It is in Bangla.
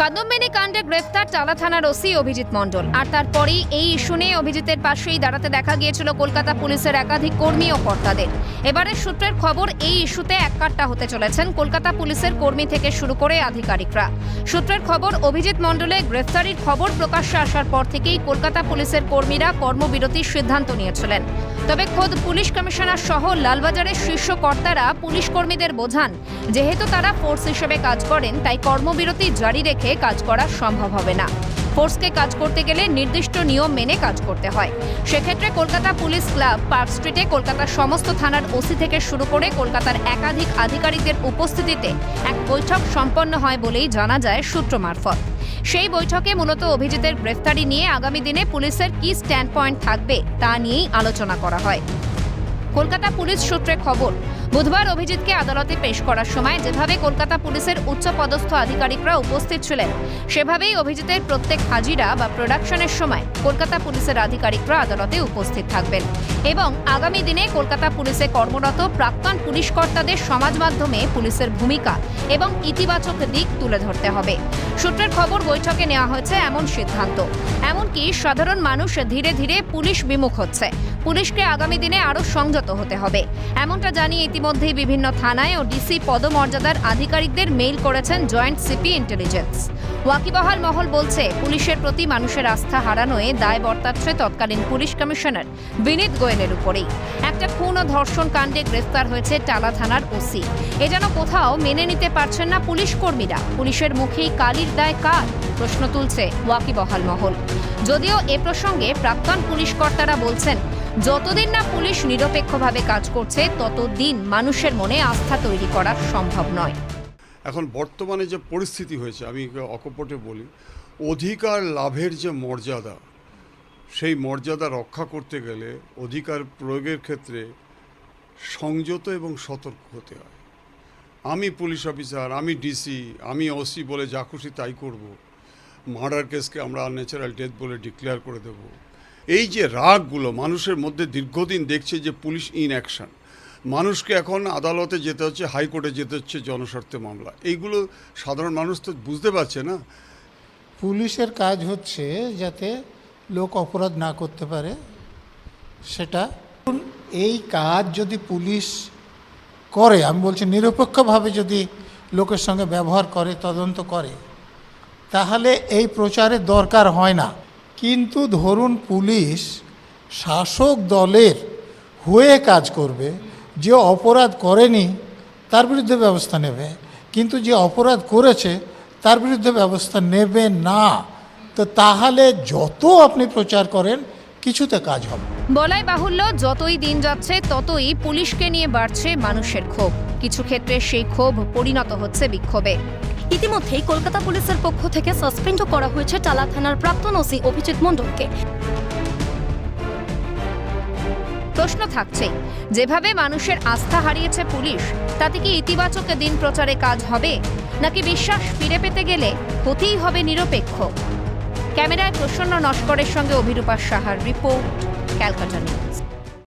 কাদম্বিনী কাণ্ডে গ্রেফতার টালা থানার ওসি অভিজিৎ মণ্ডল। আর তারপরেই এই ইস্যু নিয়ে অভিজিতের পাশেই দাঁড়াতে দেখা গিয়েছিল কলকাতা পুলিশের একাধিক কর্মী ও কর্তাদের। এবারের সূত্রের খবর, এই ইস্যুতে এককাট্টা হতে চলেছেন কলকাতা পুলিশের কর্মী থেকে শুরু করে আধিকারিকরা। সূত্রের খবর, অভিজিৎ মণ্ডলে গ্রেফতারির খবর প্রকাশ্যে আসার পর থেকেই কলকাতা পুলিশের কর্মীরা কর্মবিরতির সিদ্ধান্ত নিয়েছিলেন। তবে খোদ পুলিশ কমিশনার সহ লালবাজারের শীর্ষ কর্তারা পুলিশ কর্মীদের বোঝান, যেহেতু তারা ফোর্স হিসেবে কাজ করেন, তাই কর্মবিরতি জারি রেখে কাজ করা সম্ভব হবে না। ফোর্সকে কাজ করতে গেলে নির্দিষ্ট নিয়ম মেনে কাজ করতে হয়। সেক্ষেত্রে কলকাতা পুলিশ ক্লাব, পার্ক স্ট্রিটে কলকাতার সমস্ত থানার ওসি থেকে শুরু করে কলকাতার একাধিক আধিকারিকদের উপস্থিতিতে এক বৈঠক সম্পন্ন হয় বলেই জানা যায় সূত্র মারফত। সেই বৈঠকে মূলত অভিজিতের গ্রেফতারি নিয়ে আগামী দিনে পুলিশের কি স্ট্যান্ড পয়েন্ট থাকবে তা নিয়েই আলোচনা করা হয়। কলকাতা পুলিশ সূত্রে খবর বুধবার অভিজিৎকে আদালতে পেশ করার সময় যেভাবে কলকাতা পুলিশের উচ্চপদস্থ আধিকারিকরা উপস্থিত ছিলেন, সেভাবেই অভিজিতের প্রত্যেক হাজিরা বা প্রোডাকশনের সময় কলকাতা পুলিশের আধিকারিকরা আদালতে উপস্থিত থাকবেন। এবং আগামী দিনে কলকাতা পুলিশে কর্মরত প্রাক্তন পুলিশ কর্তাদের সমাজ মাধ্যমে পুলিশের ভূমিকা এবং ইতিবাচক দিক তুলে ধরতে হবে। সূত্রের খবর, বৈঠকে নেওয়া হয়েছে এমন সিদ্ধান্ত। এমনকি সাধারণ মানুষ ধীরে ধীরে পুলিশ বিমুখ হচ্ছে। পুলিশকে আগামী দিনে আরও সংযত হতে হবে। এমনটা জানিয়ে ইতিমধ্যেই বিভিন্ন থানায় ও ডিসি পদমর্যাদার আধিকারিকদের মেইল করেছেন জয়েন্ট সিপি ইন্টেলিজেন্স। ওয়াকিবহাল মহল বলছে, পুলিশের প্রতি মানুষের আস্থা হারানোয় দায় বর্তাচ্ছে তৎকালীন পুলিশ কমিশনার বিনীত গোয়েলের উপরেই। একটা খুন ও ধর্ষণ কাণ্ডে গ্রেফতার হয়েছে টালা থানার ওসি। এ যেন কোথাও মেনে নিতে পারছেন না পুলিশ কর্মীরা। পুলিশের মুখেই কালির দায় কার? প্রশ্ন তুলছে ওয়াকিবহাল মহল। যদিও এ প্রসঙ্গে প্রাক্তন পুলিশ কর্তারা বলছেন যতদিন না পুলিশ নিরপেক্ষভাবে কাজ করছে, ততদিন মানুষের মনে আস্থা তৈরি করা সম্ভব নয়। এখন বর্তমানে যে পরিস্থিতি হয়েছে, আমি অকপটে বলি, অধিকার লাভের যে মর্যাদা, সেই মর্যাদা রক্ষা করতে গেলে অধিকার প্রয়োগের ক্ষেত্রে সংযত এবং সতর্ক হতে হয়। আমি পুলিশ অফিসার, আমি ডিসি, আমি ওসি বলে যা খুশি তাই করব। মার্ডার কেসকে আমরা আনন্যাচারাল ডেথ বলে ডিক্লেয়ার করে দেব। এই যে রাগগুলো মানুষের মধ্যে দীর্ঘদিন দেখছে যে পুলিশ ইন অ্যাকশন মানুষকে এখন আদালতে যেতে হচ্ছে, হাইকোর্টে যেতে হচ্ছে জনস্বার্থে মামলা। এইগুলো সাধারণ মানুষ তো বুঝতে পারছে না। পুলিশের কাজ হচ্ছে যাতে লোক অপরাধ না করতে পারে, সেটা এই কাজ যদি পুলিশ করে, আমি বলছি নিরপেক্ষভাবে যদি লোকের সঙ্গে ব্যবহার করে, তদন্ত করে, তাহলে এই প্রচারের দরকার হয় না। কিন্তু ধরুন পুলিশ শাসক দলের হয়ে কাজ করবে, যে অপরাধ করেনি তার বিরুদ্ধে ব্যবস্থা নেবে, কিন্তু যে অপরাধ করেছে তার বিরুদ্ধে ব্যবস্থা নেবে না। তো তাহলে যত আপনি প্রচার করেন, কিছুতে কাজ হবে। বলাই বাহুল্য, যতই দিন যাচ্ছে, ততই পুলিশকে নিয়ে বাড়ছে মানুষের ক্ষোভ। কিছু ক্ষেত্রে সেই ক্ষোভ পরিণত হচ্ছে বিক্ষোভে। ইতিমধ্যেই কলকাতা পুলিশের পক্ষ থেকে সাসপেন্ডও করা হয়েছে টালা থানার প্রাক্তন ওসি অভিজিৎ মণ্ডলকে। প্রশ্ন থাকছে, যেভাবে মানুষের আস্থা হারিয়েছে পুলিশ, তাতে কি ইতিবাচক দিন প্রচারে কাজ হবে? নাকি বিশ্বাস ফিরে পেতে গেলে হতেই হবে নিরপেক্ষ? ক্যামেরায় প্রসন্ন নস্করের সঙ্গে অভিরূপা সাহার রিপোর্ট, ক্যালকাটা নিউজ।